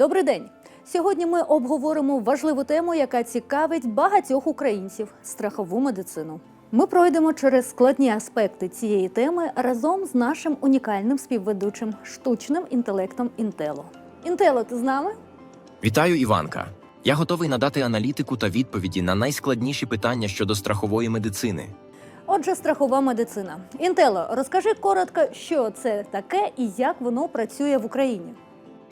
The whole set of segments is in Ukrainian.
Добрий день. Сьогодні ми обговоримо важливу тему, яка цікавить багатьох українців страхову медицину. Ми пройдемо через складні аспекти цієї теми разом з нашим унікальним співведучим штучним інтелектом Інтело. Інтело, ти з нами? Вітаю, Іванка. Я готовий надати аналітику та відповіді на найскладніші питання щодо страхової медицини. Отже, страхова медицина. Інтело, розкажи коротко, що це таке і як воно працює в Україні.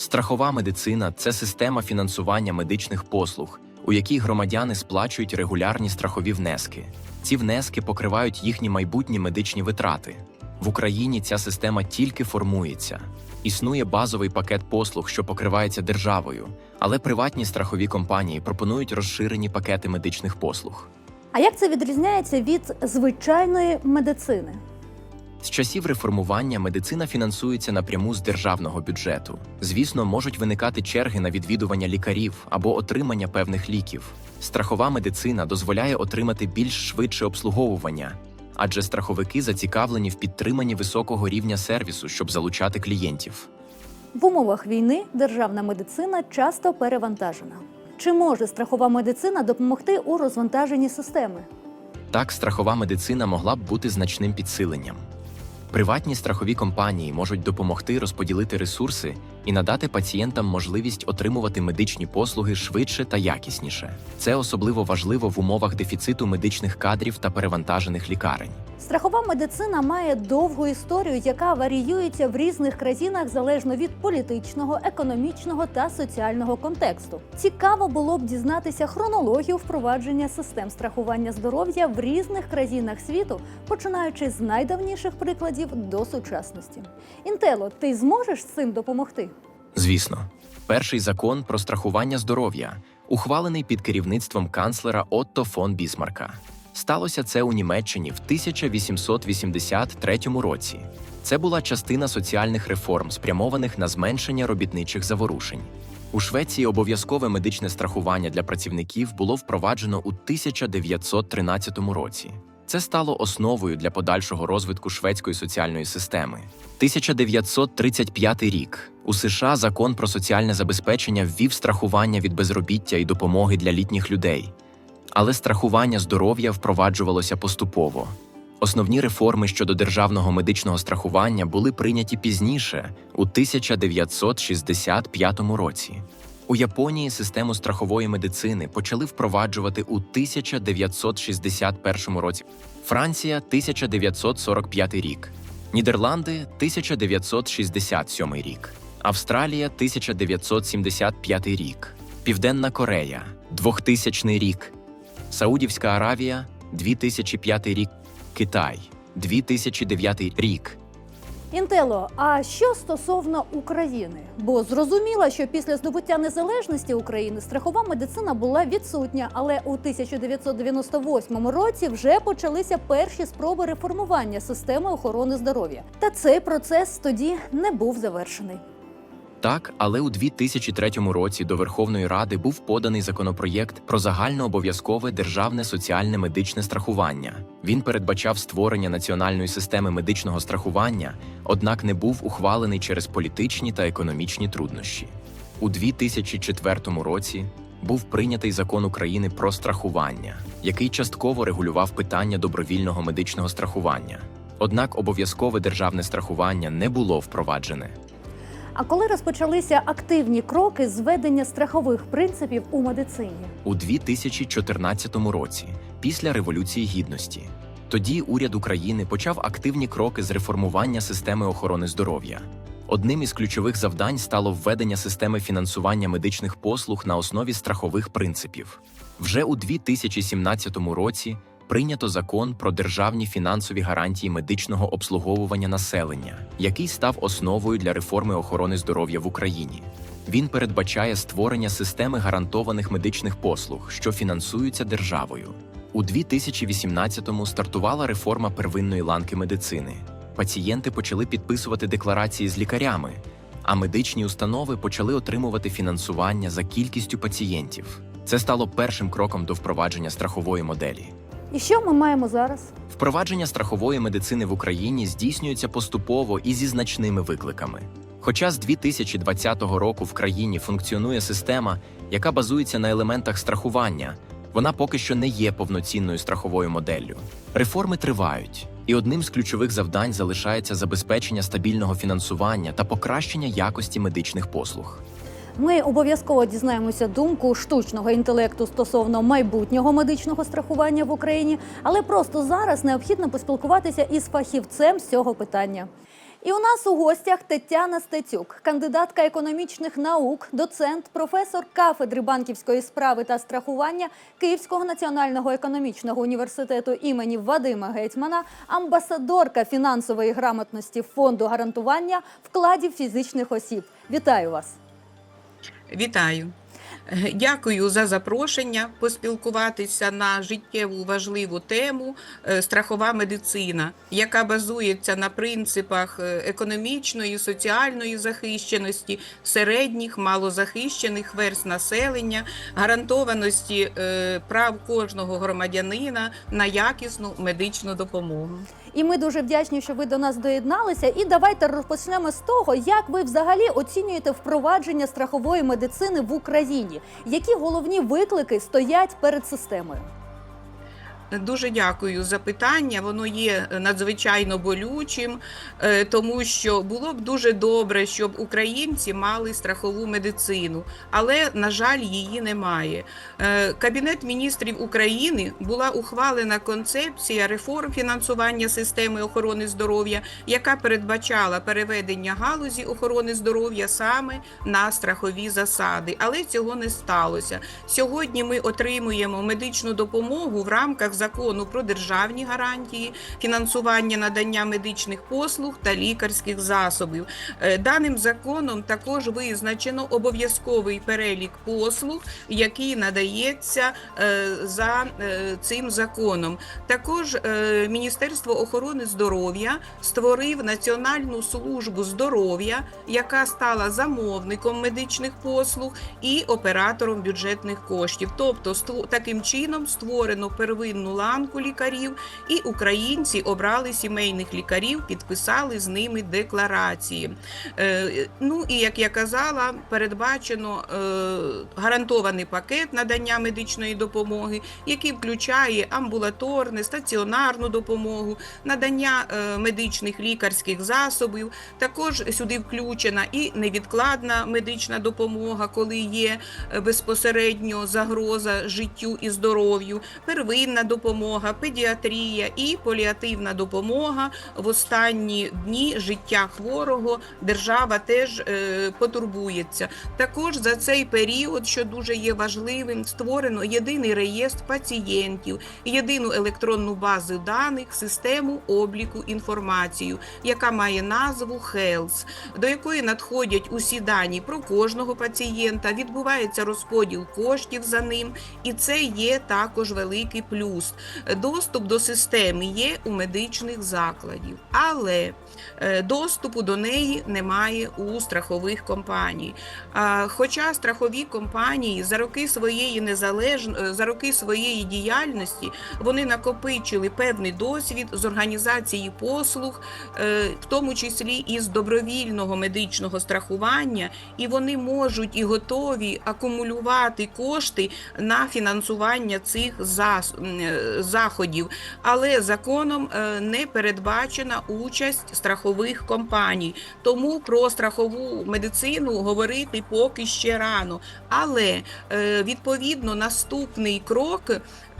Страхова медицина це система фінансування медичних послуг, у якій громадяни сплачують регулярні страхові внески. Ці внески покривають їхні майбутні медичні витрати. В Україні ця система тільки формується. Існує базовий пакет послуг, що покривається державою, але приватні страхові компанії пропонують розширені пакети медичних послуг. А як це відрізняється від звичайної медицини? З часів реформування медицина фінансується напряму з державного бюджету. Звісно, можуть виникати черги на відвідування лікарів або отримання певних ліків. Страхова медицина дозволяє отримати більш швидше обслуговування, адже страховики зацікавлені в підтриманні високого рівня сервісу, щоб залучати клієнтів. В умовах війни державна медицина часто перевантажена. Чи може страхова медицина допомогти у розвантаженні системи? Так, страхова медицина могла б бути значним підсиленням. Приватні страхові компанії можуть допомогти розподілити ресурси і надати пацієнтам можливість отримувати медичні послуги швидше та якісніше. Це особливо важливо в умовах дефіциту медичних кадрів та перевантажених лікарень. Страхова медицина має довгу історію, яка варіюється в різних країнах залежно від політичного, економічного та соціального контексту. Цікаво було б дізнатися хронологію впровадження систем страхування здоров'я в різних країнах світу, починаючи з найдавніших прикладів до сучасності. Інтело, ти зможеш з цим допомогти? Звісно, перший закон про страхування здоров'я, ухвалений під керівництвом канцлера Отто фон Бісмарка. Сталося це у Німеччині в 1883 році. Це була частина соціальних реформ, спрямованих на зменшення робітничих заворушень. У Швеції обов'язкове медичне страхування для працівників було впроваджено у 1913 році. Це стало основою для подальшого розвитку шведської соціальної системи. 1935 рік у США закон про соціальне забезпечення ввів страхування від безробіття і допомоги для літніх людей. Але страхування здоров'я впроваджувалося поступово. Основні реформи щодо державного медичного страхування були прийняті пізніше, у 1965 році. У Японії систему страхової медицини почали впроваджувати у 1961 році, Франція 1945 рік, Нідерланди 1967 рік, Австралія 1975 рік, Південна Корея 2000 рік, Саудівська Аравія 2005 рік, Китай 2009 рік. Інтело, а що стосовно України? Бо зрозуміло, що після здобуття незалежності України страхова медицина була відсутня, але у 1998 році вже почалися перші спроби реформування системи охорони здоров'я. Та цей процес тоді не був завершений. Так, але у 2003 році до Верховної Ради був поданий законопроєкт про загальнообов'язкове державне соціальне медичне страхування. Він передбачав створення національної системи медичного страхування, однак не був ухвалений через політичні та економічні труднощі. У 2004 році був прийнятий закон України про страхування, який частково регулював питання добровільного медичного страхування. Однак обов'язкове державне страхування не було впроваджене. А коли розпочалися активні кроки з введення страхових принципів у медицині? у 2014 році, після Революції Гідності. Тоді уряд України почав активні кроки з реформування системи охорони здоров'я. Одним із ключових завдань стало введення системи фінансування медичних послуг на основі страхових принципів. Вже у 2017 році прийнято закон про державні фінансові гарантії медичного обслуговування населення, який став основою для реформи охорони здоров'я в Україні. Він передбачає створення системи гарантованих медичних послуг, що фінансуються державою. У 2018-му стартувала реформа первинної ланки медицини. Пацієнти почали підписувати декларації з лікарями, а медичні установи почали отримувати фінансування за кількістю пацієнтів. Це стало першим кроком до впровадження страхової моделі. І що ми маємо зараз? Впровадження страхової медицини в Україні здійснюється поступово і зі значними викликами. Хоча з 2020 року в країні функціонує система, яка базується на елементах страхування, вона поки що не є повноцінною страховою моделлю. Реформи тривають, і одним з ключових завдань залишається забезпечення стабільного фінансування та покращення якості медичних послуг. Ми обов'язково дізнаємося думку штучного інтелекту стосовно майбутнього медичного страхування в Україні, але просто зараз необхідно поспілкуватися із фахівцем з цього питання. І у нас у гостях Тетяна Стецюк, кандидатка економічних наук, доцент, професор кафедри банківської справи та страхування Київського національного економічного університету імені Вадима Гетьмана, амбасадорка фінансової грамотності фонду гарантування вкладів фізичних осіб. Вітаю вас! Вітаю. Е, Дякую за запрошення поспілкуватися на життєву важливу тему е, страхова медицина, яка базується на принципах е, економічної, соціальної захищеності середніх, малозахищених верст населення, гарантованості прав кожного громадянина на якісну медичну допомогу. І ми дуже вдячні, що ви до нас доєдналися. І давайте розпочнемо з того, як ви взагалі оцінюєте впровадження страхової медицини в Україні. Які головні виклики стоять перед системою? Дуже дякую за питання. Воно є надзвичайно болючим, е, тому що було б дуже добре, щоб українці мали страхову медицину, але на жаль, її немає. Е, Кабінет міністрів України була ухвалена концепція реформ фінансування системи охорони здоров'я, яка передбачала переведення галузі охорони здоров'я саме на страхові засади, але цього не сталося. Сьогодні ми отримуємо медичну допомогу в рамках закону про державні гарантії, фінансування надання медичних послуг та лікарських засобів. Е, Даним законом також визначено обов'язковий перелік послуг, який надається е, за е, цим законом. Також Міністерство охорони здоров'я створив Національну службу здоров'я, яка стала замовником медичних послуг і оператором бюджетних коштів. Тобто, таким чином створено первинну ланку лікарів, і українці обрали сімейних лікарів, підписали з ними декларації. Е, Ну і як я казала, передбачено е, гарантований пакет надання медичної допомоги, який включає амбулаторне, стаціонарну допомогу, надання е, медичних лікарських засобів. Також сюди включена і невідкладна медична допомога, коли є безпосередньо загроза життю і здоров'ю, первинна допомога, педіатрія і поліативна допомога в останні дні життя хворого. Держава теж е, потурбується. Також за цей період, що дуже є важливим, створено єдиний реєстр пацієнтів, єдину електронну базу даних, систему обліку інформацію, яка має назву Health, до якої надходять усі дані про кожного пацієнта, відбувається розподіл коштів за ним, і це є також великий плюс. Доступ до системи є у медичних закладів, але е, доступу до неї немає у страхових компаній. Хоча страхові компанії за роки своєї незалежн... е, за роки своєї діяльності вони накопичили певний досвід з організації послуг, е, в тому числі і з добровільного медичного страхування, і вони можуть і готові акумулювати кошти на фінансування цих зас- м, е, заходів. Але законом е, не передбачена участь страхових компаній. Тому про страхову медицину говорити поки ще рано. Але е, відповідно наступний крок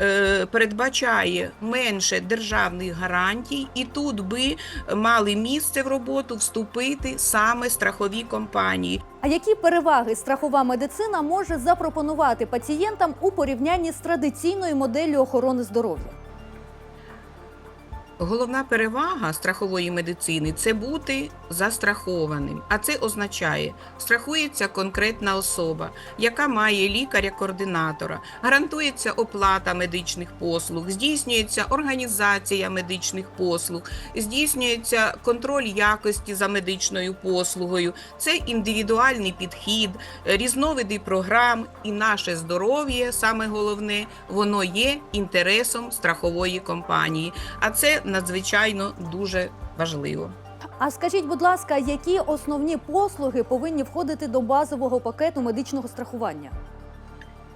е, передбачає менше державних гарантій, і тут би мали місце в роботу вступити саме страхові компанії. А які переваги страхова медицина може запропонувати пацієнтам у порівнянні з традиційною моделлю охорони здоров'я? Головна перевага страхової медицини це бути застрахованим. А це означає, страхується конкретна особа, яка має лікаря-координатора, гарантується оплата медичних послуг, здійснюється організація медичних послуг, здійснюється контроль якості за медичною послугою. Це індивідуальний підхід, різновиди програм, і наше здоров'я, саме головне, воно є інтересом страхової компанії. А це надзвичайно дуже важливо. А скажіть, будь ласка, які основні послуги повинні входити до базового пакету медичного страхування?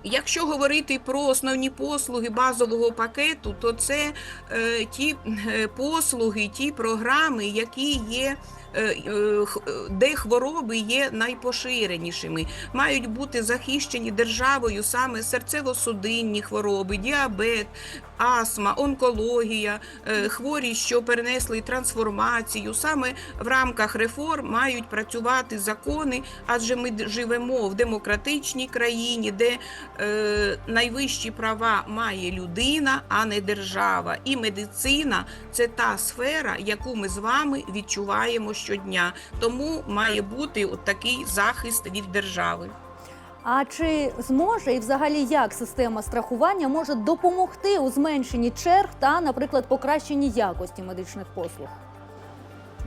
Якщо говорити про основні послуги базового пакету, то це е, ті е, послуги, ті програми, які є. е, е, Де хвороби є найпоширенішими, мають бути захищені державою саме серцево-судинні хвороби, діабет, астма, онкологія, е, хворі, що перенесли трансформацію. Саме в рамках реформ мають працювати закони, адже ми живемо в демократичній країні, де е, найвищі права має людина, а не держава. І медицина це та сфера, яку ми з вами відчуваємо щодня. Тому має бути от такий захист від держави. А чи зможе і взагалі як система страхування може допомогти у зменшенні черг та, наприклад, покращенні якості медичних послуг?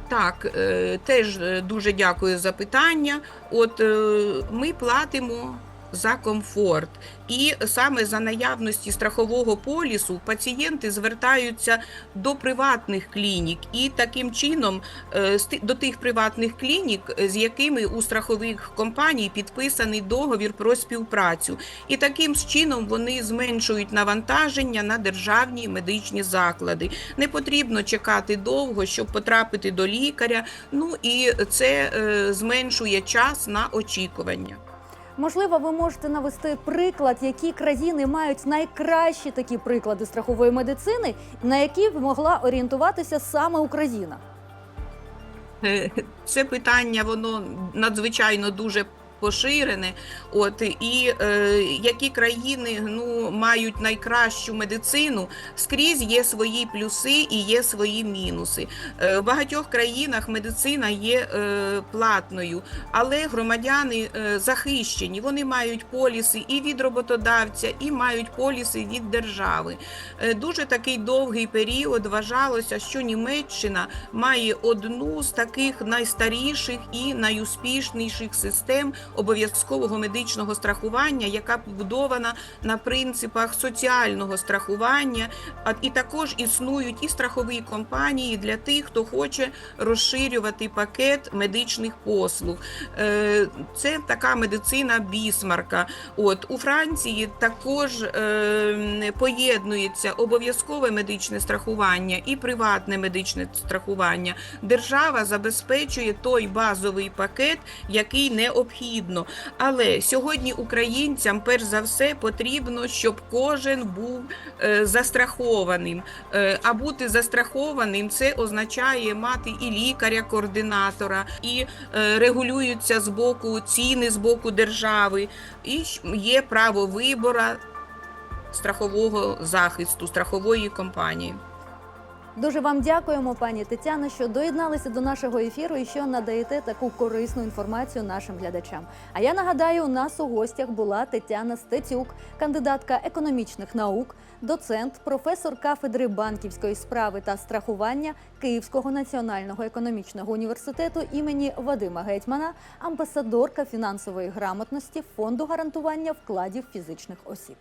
Так, е, теж е, дуже дякую за питання. От е, ми платимо за комфорт, і саме за наявності страхового полісу пацієнти звертаються до приватних клінік, і таким чином е, до тих приватних клінік, е, з якими у страхових компаній підписаний договір про співпрацю. І таким чином вони зменшують навантаження на державні медичні заклади. Не потрібно чекати довго, щоб потрапити до лікаря. Ну і це е, зменшує час на очікування. Можливо, ви можете навести приклад, які країни мають найкращі такі приклади страхової медицини, на які б могла орієнтуватися саме Україна. Е, Це питання воно надзвичайно дуже поширене. От і е, які країни ну мають найкращу медицину, скрізь є свої плюси і є свої мінуси. Е, в багатьох країнах медицина є е, платною, але громадяни е, захищені. Вони мають поліси і від роботодавця, і мають поліси від держави. Е, дуже такий довгий період вважалося, що Німеччина має одну з таких найстаріших і найуспішніших систем обов'язкового медичного страхування, яка побудована на принципах соціального страхування. І також існують і страхові компанії для тих, хто хоче розширювати пакет медичних послуг. Е, Це така медицина бісмарка. От у Франції також е, поєднується обов'язкове медичне страхування і приватне медичне страхування. Держава забезпечує той базовий пакет, який необхідно. Але сьогодні українцям, перш за все, потрібно, щоб кожен був е, застрахованим. Е, а бути застрахованим це означає мати і лікаря-координатора, і е, регулюються з боку ціни з боку держави, і є право вибора страхового захисту, страхової компанії. Дуже вам дякуємо, пані Тетяно, що доєдналися до нашого ефіру і що надаєте таку корисну інформацію нашим глядачам. А я нагадаю, у нас у гостях була Тетяна Стецюк, кандидатка економічних наук, доцент, професор кафедри банківської справи та страхування Київського національного економічного університету імені Вадима Гетьмана, амбасадорка фінансової грамотності фонду гарантування вкладів фізичних осіб.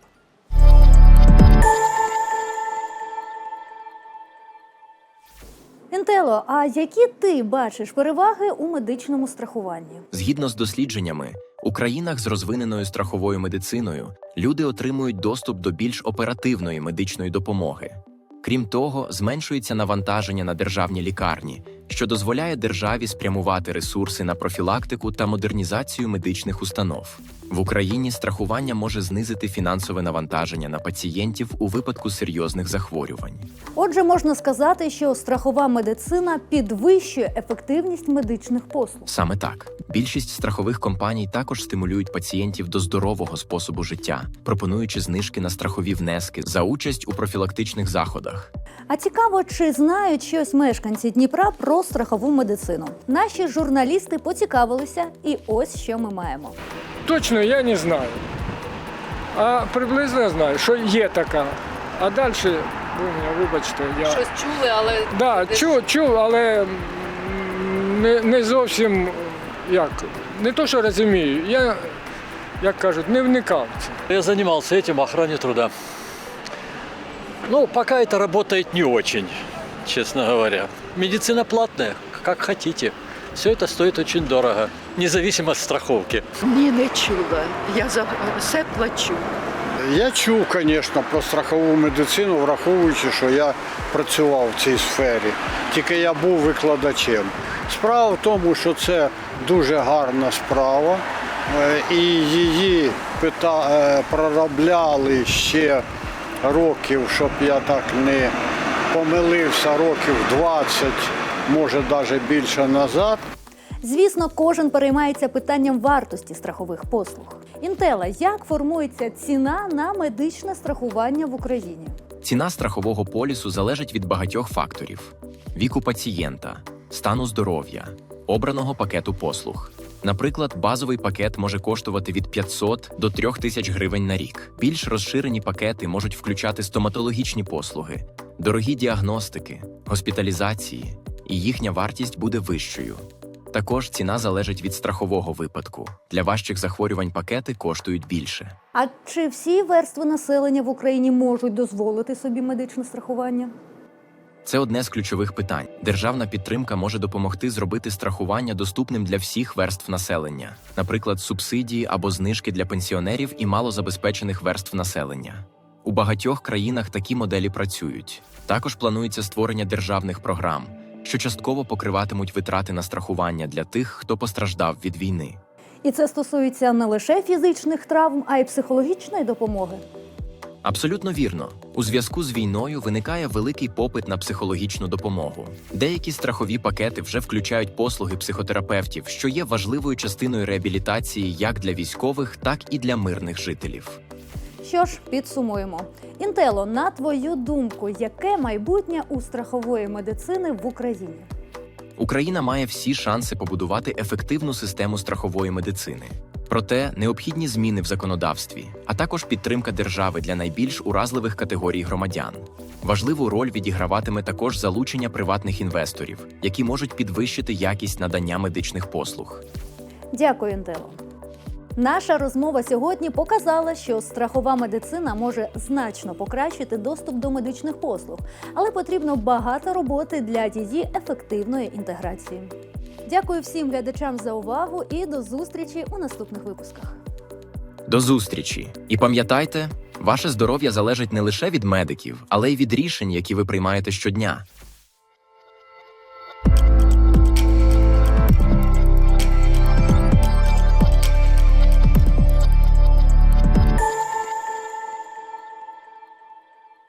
Інтело, а які ти бачиш переваги у медичному страхуванні? Згідно з дослідженнями, у країнах з розвиненою страховою медициною люди отримують доступ до більш оперативної медичної допомоги. Крім того, зменшується навантаження на державні лікарні, що дозволяє державі спрямувати ресурси на профілактику та модернізацію медичних установ. В Україні страхування може знизити фінансове навантаження на пацієнтів у випадку серйозних захворювань. Отже, можна сказати, що страхова медицина підвищує ефективність медичних послуг. Саме так більшість страхових компаній також стимулюють пацієнтів до здорового способу життя, пропонуючи знижки на страхові внески за участь у профілактичних заходах. А цікаво, чи знають щось мешканці Дніпра про страхову медицину. Наші журналісти поцікавилися, і ось що ми маємо. Точно я не знаю. А приблизно знаю, що є така. А далі, вибачте, я. Щось чули, але Да, десь- чув, чув, але м, не, не зовсім як. Не то, що розумію, я, як кажуть, не вникав в це. Я занимался этим, охране труда. Ну, пока это работает не очень, честно говоря. Медицина платная, как хотите. Все это стоит очень дорого, Независимо от страховки. Ні, не чула. Я за все плачу. Я чув, звісно, про страхову медицину, враховуючи, що я працював в цій сфері. Тільки я був викладачем. Справа в тому, що це дуже гарна справа, е, і її пита... е, проробляли ще років, щоб я так не помилився, років 20, може навіть більше назад. Звісно, кожен переймається питанням вартості страхових послуг. Інтела, як формується ціна на медичне страхування в Україні? Ціна страхового полісу залежить від багатьох факторів: віку пацієнта, стану здоров'я, обраного пакету послуг. Наприклад, базовий пакет може коштувати від 500 до 3000 гривень на рік. Більш розширені пакети можуть включати стоматологічні послуги, дорогі діагностики, госпіталізації, і їхня вартість буде вищою. Також ціна залежить від страхового випадку. Для важчих захворювань пакети коштують більше. А чи всі верстви населення в Україні можуть дозволити собі медичне страхування? Це одне з ключових питань. Державна підтримка може допомогти зробити страхування доступним для всіх верств населення, наприклад, субсидії або знижки для пенсіонерів і малозабезпечених верств населення. У багатьох країнах такі моделі працюють. Також планується створення державних програм, що частково покриватимуть витрати на страхування для тих, хто постраждав від війни. І це стосується не лише фізичних травм, а й психологічної допомоги. Абсолютно вірно. У зв'язку з війною виникає великий попит на психологічну допомогу. Деякі страхові пакети вже включають послуги психотерапевтів, що є важливою частиною реабілітації як для військових, так і для мирних жителів. Що ж, підсумуємо. Інтело, на твою думку, яке майбутнє у страхової медицини в Україні? Україна має всі шанси побудувати ефективну систему страхової медицини. Проте необхідні зміни в законодавстві, а також підтримка держави для найбільш уразливих категорій громадян. Важливу роль відіграватиме також залучення приватних інвесторів, які можуть підвищити якість надання медичних послуг. Дякую, Інтело. Наша розмова сьогодні показала, що страхова медицина може значно покращити доступ до медичних послуг, але потрібно багато роботи для її ефективної інтеграції. Дякую всім глядачам за увагу і до зустрічі у наступних випусках. До зустрічі! І пам'ятайте, ваше здоров'я залежить не лише від медиків, але й від рішень, які ви приймаєте щодня.